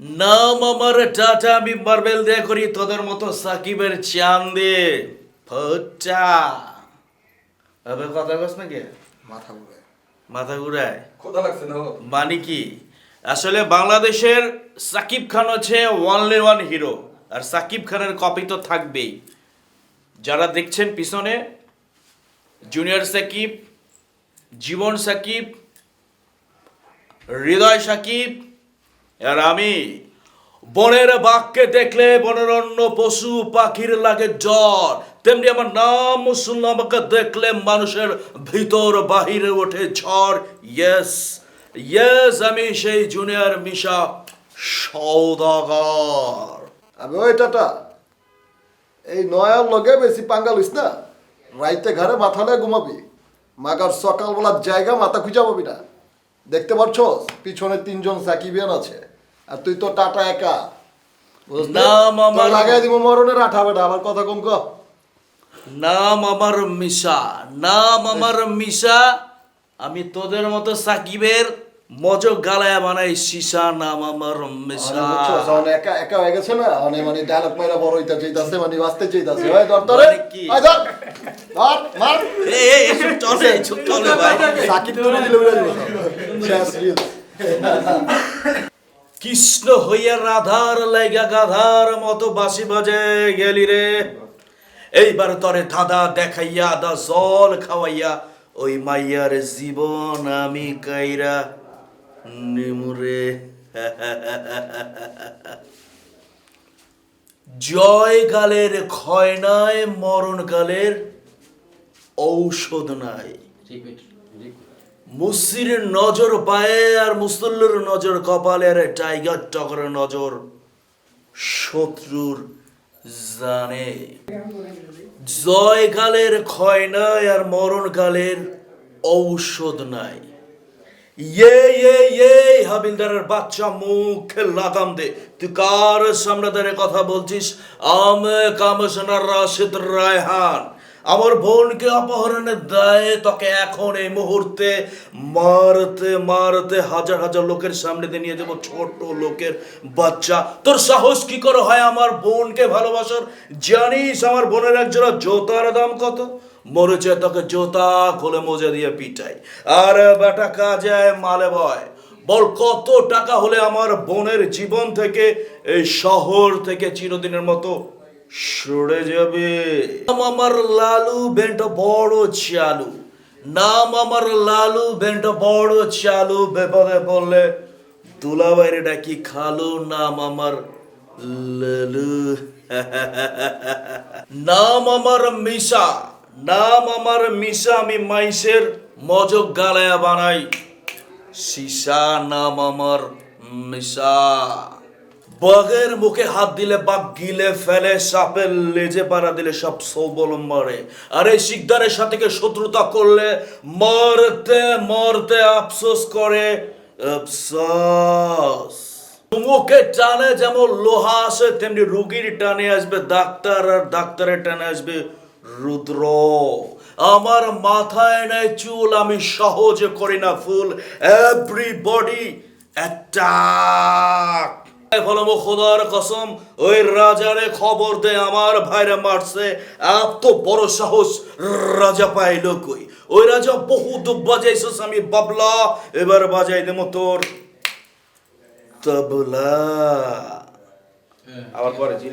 নাম আমার টাটা আমি মার্বেল দিয়ে করি তোদের মতো সাকিবের চান দিয়ে ফটা আবে কথা কস নাকি? মাথা ঘুরে মাথা ঘুরায়? কোথা লাগছে না? মানে কি? আসলে বাংলাদেশের সাকিব খান হচ্ছে ওয়ানলি ওয়ান হিরো আর সাকিব খানের কপি তো থাকবেই। যারা দেখছেন পিছনে জুনিয়র সাকিব জীবন সাকিব হৃদয় সাকিব আর আমি বনের বাঘকে দেখলে বনের অন্য পশু পাখির লাগে জ্বর। তেমনি আমার নাম শুনলে আমাকে দেখলে মানুষের ভিতর বাহিরে ওঠে ঝড়। ইয়েস ইয়েস আমি সেই জুনিয়র মিশা সৌদাগর আমি ওই টাটা। এই নয়ার লগে বেশি পাঙ্গা লইস না। রাইতে ঘরে মাথা লয়ে ঘুমাবি। মাগার সকালবেলার জায়গা মাথা খুঁজা পাবি না। দেখতে পাচ্ছ পিছনে তিনজন সাকিবিয়ান আছে। আর তুই তো টাটা একা। লাগাই দিব মরণের আঠা বেটা আবার কথা কম ক। নাম আমার মিশা নাম আমার মিশা। আমি তোদের মতো সাকিবের মজক গালায় বানাই সীসা নাম আমার মিশা। একা একা হয়ে গেছে না? অনেক মানে ডায়লগ মাইরা বড় হইতা চাইতাছে মানে বাঁচতে চাইতাছে। ওই ধর ধরে মানে কি? ওই ধর ধর মার। এই, এই, এসব চলে এসব চলে ভাই। সাকিব তুলে দিলে উড়ে দিবে শেষ রিল। কৃষ্ণ হইয়া রাধার লাইগা গাধার মতো বাসি বাজে গেলি রে। এইবার তরে ধাঁধা দেখাইয়া দা জল খাওয়াইয়া ওই মাইয়ার জীবন আমি কাইরা নিমুরে জয়কালের ক্ষয় নাই মরণকালের ঔষধ নাই। মুসির নজর পায়ে আর মুসল্লুর নজর কপালে আর টাইগার টকরের নজর শত্রুর জানে। জয়কালের ক্ষয় নাই আর মরণকালের ঔষধ নাই। ইয়ে ইয়ে ইয়ে হাবিলদারের বাচ্চা মুখে লাগাম দে। তুই কার সামনে কথা বলছিস? আমি কমিশনার রাশিদ রায়হান। আমার বোনকে অপহরণের দায়ে তোকে এখন এই মুহূর্তে মারতে মারতে হাজার হাজার লোকের সামনে দিয়ে নিয়ে যাব, ছোট লোকের বাচ্চা। তোর সাহস কি করে হয় আমার বোনকে ভালোবাসার? জানিস আমার বোনের একজোড়া জোতার দাম কত? মরেছে তোকে জোতা খুলে মোজা দিয়ে পিটাই। আর বেটা কাজে মালে বয় বল, কত টাকা হলে আমার বোনের জীবন থেকে এই শহর থেকে চিরদিনের মতো সরে যাবে। নাম আমার লালু বেন্ট বড় চালু। নাম আমার লালু বেন্ট বড় চালু। বেপদে তুলা বাইরে ডাকি খালু, নাম আমার লালু। নাম আমার মিশা, নাম আমার মিশা, আমি মাইসের মজক গালায়া বানাই। সিসা, নাম আমার মিশা। বাঘের মুখে হাত দিলে বাঘ গিলে ফেলে, সাপের লেজে পাড়া দিলে সব সৌবল মারে। আর এই শিকদারের সাথে শত্রুতা করলে মরতে মরতে আফসোস করে, আফসোস। মুখে টানে যেমন লোহা আসে, তেমনি রুগীর টানে আসবে, ডাক্তার আর ডাক্তারের টানে আসবে রুদ্র। আমার মাথায় নাই চুল, আমি সহজে করি না ফুল। এভরিবডি অ্যাটাক ফলম খোদার কসম ওই রাজারে খবর দে আমার ভাইরা মারছে। এত বড় সাহস রাজা পাইল কই? ওই রাজা বহুত বাজাইছস আমি বাবলা এবার বাজাই দেবো তোর। তবলা। আবার পরে